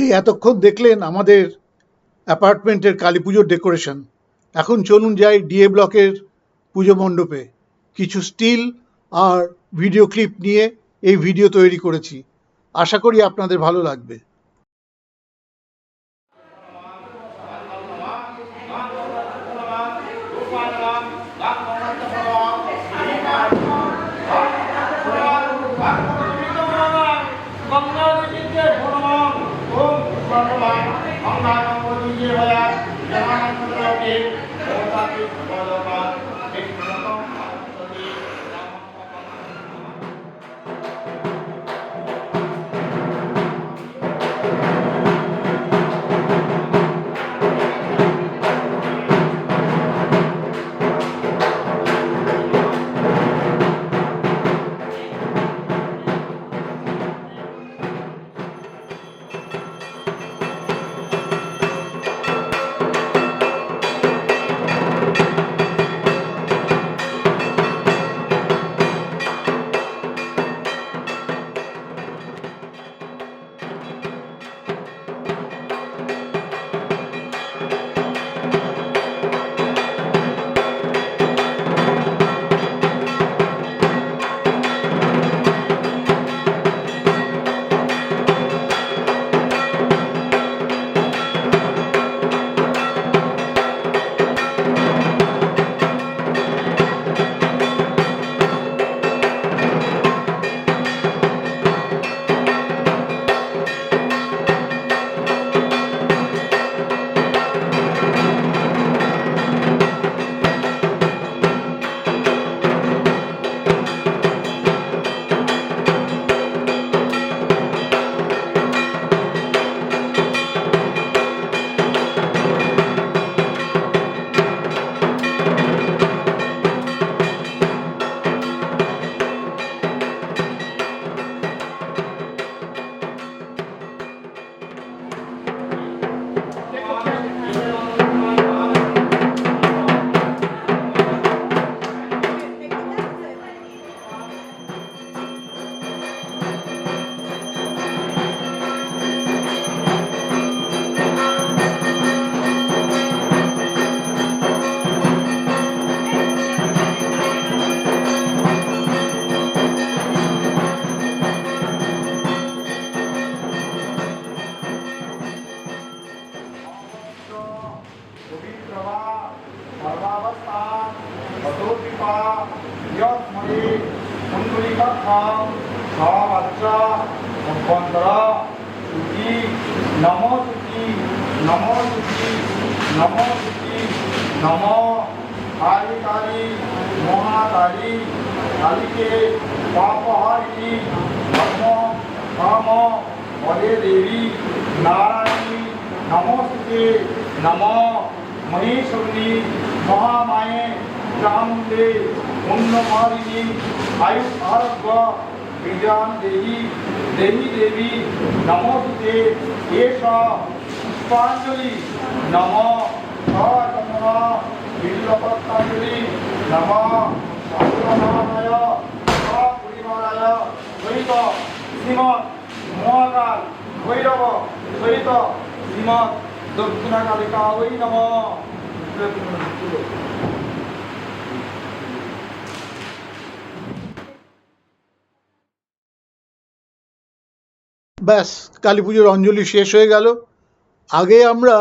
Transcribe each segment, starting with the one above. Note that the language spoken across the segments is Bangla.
এই এতক্ষণ দেখলেন আমাদের অ্যাপার্টমেন্টের কালী পুজোর ডেকোরেশন। এখন চলুন যাই ডিএ ব্লকের পুজো মণ্ডপে। কিছু স্টিল আর ভিডিও ক্লিপ নিয়ে এই ভিডিও তৈরি করেছি। আশা করি আপনাদের ভালো লাগবে। Thank নম নম নম কালী কালী মহাকালী, কালীকে পাপহারিণী ধর্ম কাম হরে দেবী নারায়ণী নমস্তে নম মহেশ্বরী, মহামায়ে, চামুণ্ডে, পুণ্যমালিনী আয়ু আরোগ্য বিজান দেবী দেবী দেবী নমস্তে এষ পুষ্পাঞ্জলি নম সচন্দনা বিল্লপত্রাঞ্জলি নম সহিত শ্রীমৎ মহাকাল ভৈরব। সহিত শ্রীমৎ দক্ষিণা কালিকা ওই নম। ব্যাস কালী পুজোর অঞ্জলি শেষ হয়ে গেল। আগে আমরা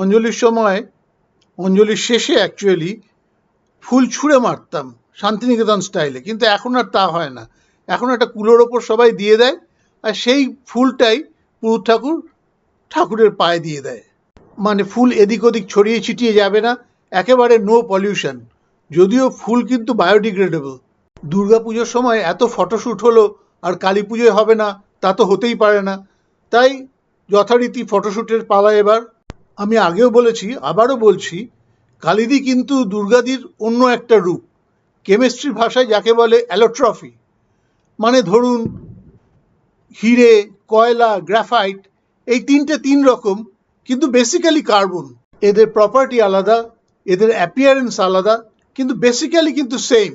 অঞ্জলির সময়, অঞ্জলির শেষে অ্যাকচুয়ালি ফুল ছুঁড়ে মারতাম শান্তিনিকেতন স্টাইলে কিন্তু এখন আর তা হয় না। এখন একটা কুলোর ওপর সবাই দিয়ে দেয়, আর সেই ফুলটাই পুরুত ঠাকুর ঠাকুরের পায়ে দিয়ে দেয়। মানে ফুল এদিক ওদিক ছড়িয়ে ছিটিয়ে যাবে না, একেবারে নো পলিউশন যদিও ফুল কিন্তু বায়োডিগ্রেডেবল দুর্গা পুজোর সময় এত ফটোশ্যুট হলো, আর কালী পুজোয় হবে না, তা তো হতেই পারে না। তাই যথারীতি ফটোশ্যুটের পালা এবার। আমি আগেও বলেছি, আবারও বলছি, কালিদি কিন্তু দুর্গাদির অন্য একটা রূপ কেমিস্ট্রির ভাষায় যাকে বলে অ্যালোট্রফি। মানে ধরুন, হিরে, কয়লা, গ্রাফাইট, এই তিনটে তিন রকম, কিন্তু বেসিক্যালি কার্বন এদের প্রপার্টি আলাদা, এদের অ্যাপিয়ারেন্স আলাদা, কিন্তু বেসিক্যালি কিন্তু সেম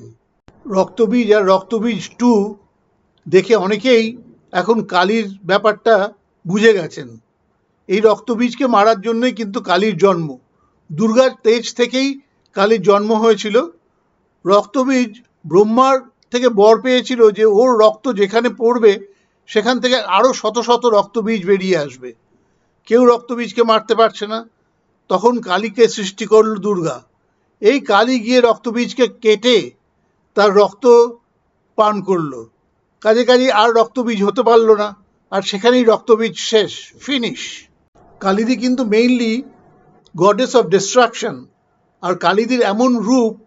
রক্তবীজ আর রক্তবীজ টু দেখে অনেকেই এখন কালির ব্যাপারটা বুঝে গেছেন। এই রক্তবীজকে মারার জন্যই কিন্তু কালীর জন্ম। দুর্গার তেজ থেকেই কালীর জন্ম হয়েছিল। রক্তবীজ ব্রহ্মার থেকে বর পেয়েছিল যে ওর রক্ত যেখানে পড়বে, সেখান থেকে আরও শত শত রক্তবীজ বেরিয়ে আসবে। কেউ রক্তবীজকে মারতে পারছে না। তখন কালীকে সৃষ্টি করল দুর্গা। এই কালী গিয়ে রক্তবীজকে কেটে তার রক্ত পান করল। কাজে কাজে আর রক্তবীজ হতে পারল না। আর সেখানেই রক্তবীজ শেষ ফিনিশ কালিদি কিন্তু মেইনলি গডেস অফ ডিস্ট্রাকশন আর কালিদির এমন রূপ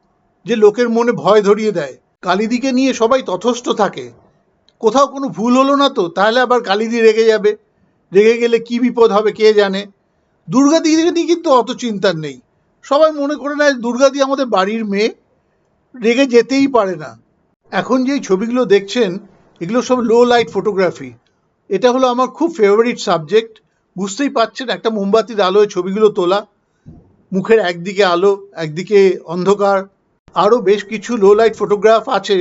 যে লোকের মনে ভয় ধরিয়ে দেয়। কালিদিকে নিয়ে সবাই তথস্থ থাকে। কোথাও কোনো ভুল হলো না তো, তাহলে আবার কালিদি রেগে যাবে। রেগে গেলে কি বিপদ হবে কে জানে? দুর্গা দিদিকে নিয়ে কিন্তু অত চিন্তার নেই। সবাই মনে করে নেয় দুর্গা দি আমাদের বাড়ির মেয়ে, রেগে যেতেই পারে না। এখন যেই ছবিগুলো দেখছেন, এগুলো সব লো লাইট ফটোগ্রাফি এটা হলো আমার খুব ফেভারিট সাবজেক্ট বুঝতেই পারছেন একটা মোমবাতির আলোয় ছবিগুলো তোলা, মুখের একদিকে আলো, একদিকে অন্ধকার। আরও বেশ কিছু লো লাইট ফটোগ্রাফ আছে,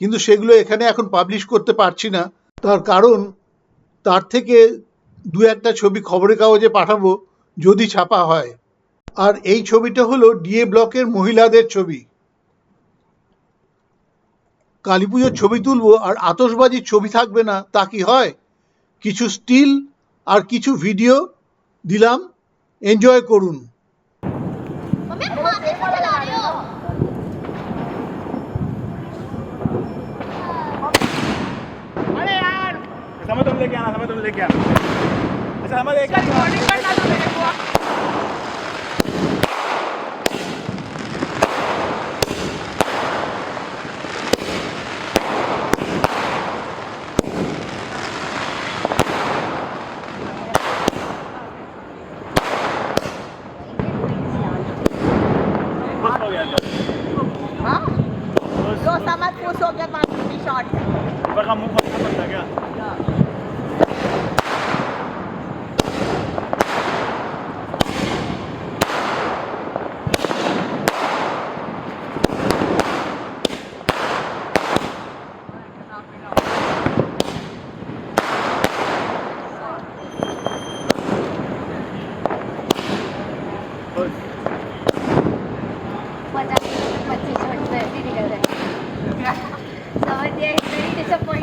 কিন্তু সেগুলো এখানে এখন পাবলিশ করতে পারছি না। তার কারণ, তার থেকে দু একটা ছবি খবরের কাগজে পাঠাবো, যদি ছাপা হয়। আর এই ছবিটা হলো ডিএ ব্লকের মহিলাদের ছবি। কালী পুজোর ছবি তুলবো, আর আতশবাজির ছবি থাকবে না, তা কি হয়? কিছু স্টিল আর কিছু ভিডিও দিলাম এনজয় করুন मम्मी खाने को चला रहे हो अरे यार समय तुम लेके आना समय तुम लेके आना अच्छा समय लेके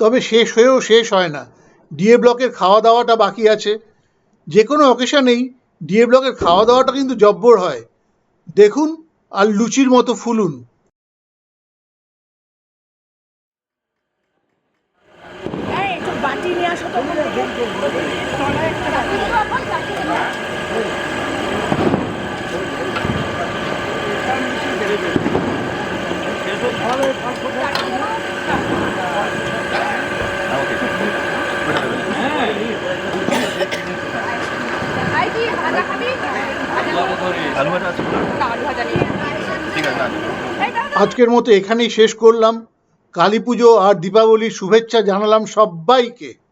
তবে শেষ হয়েও শেষ হয় না। ডিএ ব্লকের খাওয়া দাওয়াটা বাকি আছে। যে কোনো অকেশনেই ডিএ ব্লকের খাওয়া দাওয়াটা কিন্তু জব্বর হয়। দেখুন আর লুচির মতো ফুলুন। আজকের মতো এখানেই শেষ করলাম। কালী পুজো আর দীপাবলির শুভেচ্ছা জানালাম সবাইকে।